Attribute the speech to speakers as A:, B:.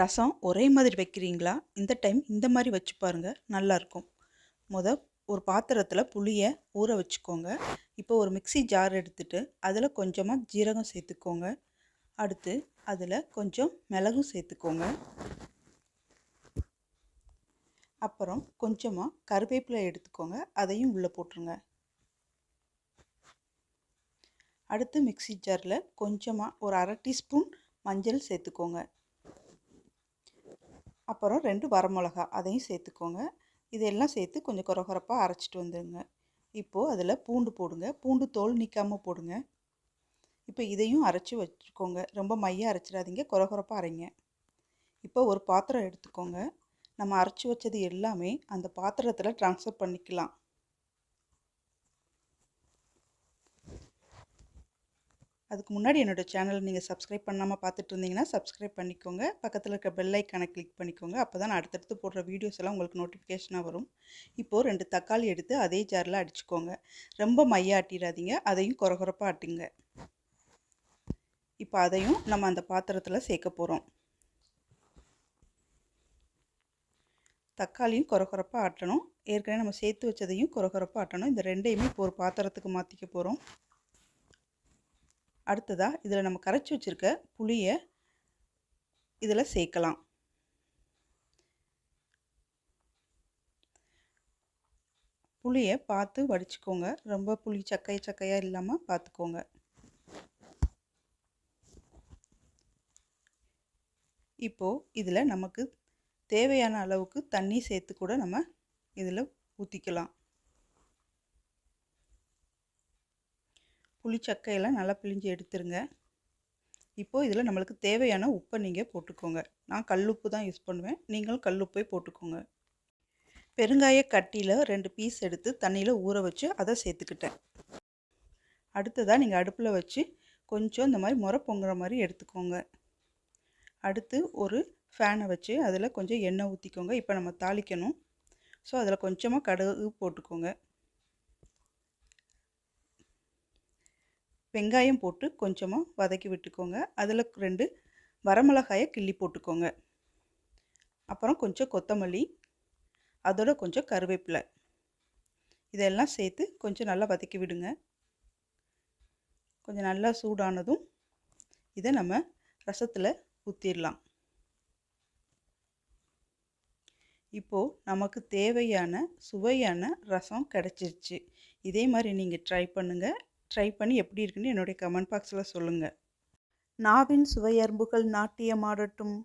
A: ரசம் ஒரே மாதிரி வைக்கிறீங்களா? இந்த டைம் இந்த மாதிரி வச்சு பாருங்கள் நல்லாயிருக்கும் முத ஒரு பாத்திரத்தில் புளியை ஊற வச்சுக்கோங்க. இப்போ ஒரு மிக்ஸி ஜார் எடுத்துட்டு அதில் கொஞ்சமாக ஜீரகம் சேர்த்துக்கோங்க. அடுத்து அதில் கொஞ்சம் மிளகும் சேர்த்துக்கோங்க. அப்புறம் கொஞ்சமாக கருவேப்பிலை எடுத்துக்கோங்க. அதையும் உள்ளே போட்டுருங்க. அடுத்து மிக்ஸி ஜாரில் கொஞ்சமாக ஒரு அரை டீஸ்பூன் மஞ்சள் சேர்த்துக்கோங்க. அப்புறம் ரெண்டு வரமிளகா அதையும் சேர்த்துக்கோங்க. இதெல்லாம் சேர்த்து கொஞ்சம் குறகுறப்பாக அரைச்சிட்டு வந்துடுங்க இப்போது அதில் பூண்டு போடுங்க. பூண்டு தோல் நிற்காமல் போடுங்க. இப்போ இதையும் அரைச்சி வச்சுக்கோங்க. ரொம்ப மையாக அரைச்சிடாதீங்க. குறகுறப்பாக அரைங்க. இப்போ ஒரு பாத்திரம் எடுத்துக்கோங்க. நம்ம அரைச்சி வச்சது எல்லாமே அந்த பாத்திரத்தில் ட்ரான்ஸ்ஃபர் பண்ணிக்கலாம். அதுக்கு முன்னாடி என்னோடய சேனல் நீங்கள் சப்ஸ்கிரைப் பண்ணாமல் பார்த்துட்டு இருந்தீங்கன்னா சப்ஸ்கிரைப் பண்ணிக்கோங்க. பக்கத்தில் இருக்க பெல் ஐக்கானை கிளிக் பண்ணிக்கோங்க. அப்போ தான் நான் அடுத்தடுத்து போடுற வீடியோஸ் எல்லாம் உங்களுக்கு நோட்டிஃபிகேஷனாக வரும். இப்போது ரெண்டு தக்காளி எடுத்து அதே ஜாரில் அடிச்சுக்கோங்க. ரொம்ப மைய ஆட்டிடாதீங்க அதையும் குறகுறப்பாக ஆட்டுங்க. இப்போ அதையும் நம்ம அந்த பாத்திரத்தில் சேர்க்க போகிறோம் தக்காளியும் குறகுறப்பாக ஆட்டணும். ஏற்கனவே நம்ம சேர்த்து வச்சதையும் குறகுறப்பாக ஆட்டணும். இந்த ரெண்டையுமே இப்போ ஒரு பாத்திரத்துக்கு மாற்றிக்க போகிறோம் அடுத்ததாக இதில் நம்ம கரைச்சி வச்சுருக்க புளியை இதில் சேர்க்கலாம். புளியை பார்த்து வடிச்சுக்கோங்க. ரொம்ப புளி சக்கை சக்கையாக இல்லாமல் பார்த்துக்கோங்க. இப்போது இதில் நமக்கு தேவையான அளவுக்கு தண்ணி சேர்த்து கூட நம்ம இதில் ஊற்றிக்கலாம் புளிச்சக்கையெல்லாம் நல்லா பிழிஞ்சு எடுத்துருங்க. இப்போது இதில் நம்மளுக்கு தேவையான உப்பை நீங்கள் போட்டுக்கோங்க. நான் கல்லுப்பு தான் யூஸ் பண்ணுவேன். நீங்களும் கல்லுப்பை போட்டுக்கோங்க. பெருங்காய கட்டியில் ரெண்டு பீஸ் எடுத்து தண்ணியில் ஊற வச்சு அதை சேர்த்துக்கிட்டேன். அடுத்ததாக நீங்கள் அடுப்பில் வச்சு கொஞ்சம் இந்த மாதிரி முறை பொங்குற மாதிரி எடுத்துக்கோங்க. அடுத்து ஒரு ஃபேனை வச்சு அதில் கொஞ்சம் எண்ணெய் ஊற்றிக்கோங்க இப்போ நம்ம தாளிக்கணும். ஸோ அதில் கொஞ்சமாக கடுகு போட்டுக்கோங்க. வெங்காயம் போட்டு கொஞ்சமாக வதக்கி விட்டுக்கோங்க. அதில் ரெண்டு வரமிளகாயை கிள்ளி போட்டுக்கோங்க. அப்புறம் கொஞ்சம் கொத்தமல்லி அதோட கொஞ்சம் கருவேப்பிலை. இதெல்லாம் சேர்த்து கொஞ்சம் நல்லா வதக்கி விடுங்க. கொஞ்சம் நல்லா சூடானதும் இதை நம்ம ரசத்தில் ஊற்றிடலாம் இப்போது நமக்கு தேவையான சுவையான ரசம் கிடச்சிருச்சு. இதே மாதிரி நீங்கள் ட்ரை பண்ணுங்கள் ட்ரை பண்ணி எப்படி இருக்குன்னு என்னுடைய கமெண்ட் பாக்ஸில் சொல்லுங்கள் நாவின் சுவையர்புகள் நாட்டியமாடட்டும்.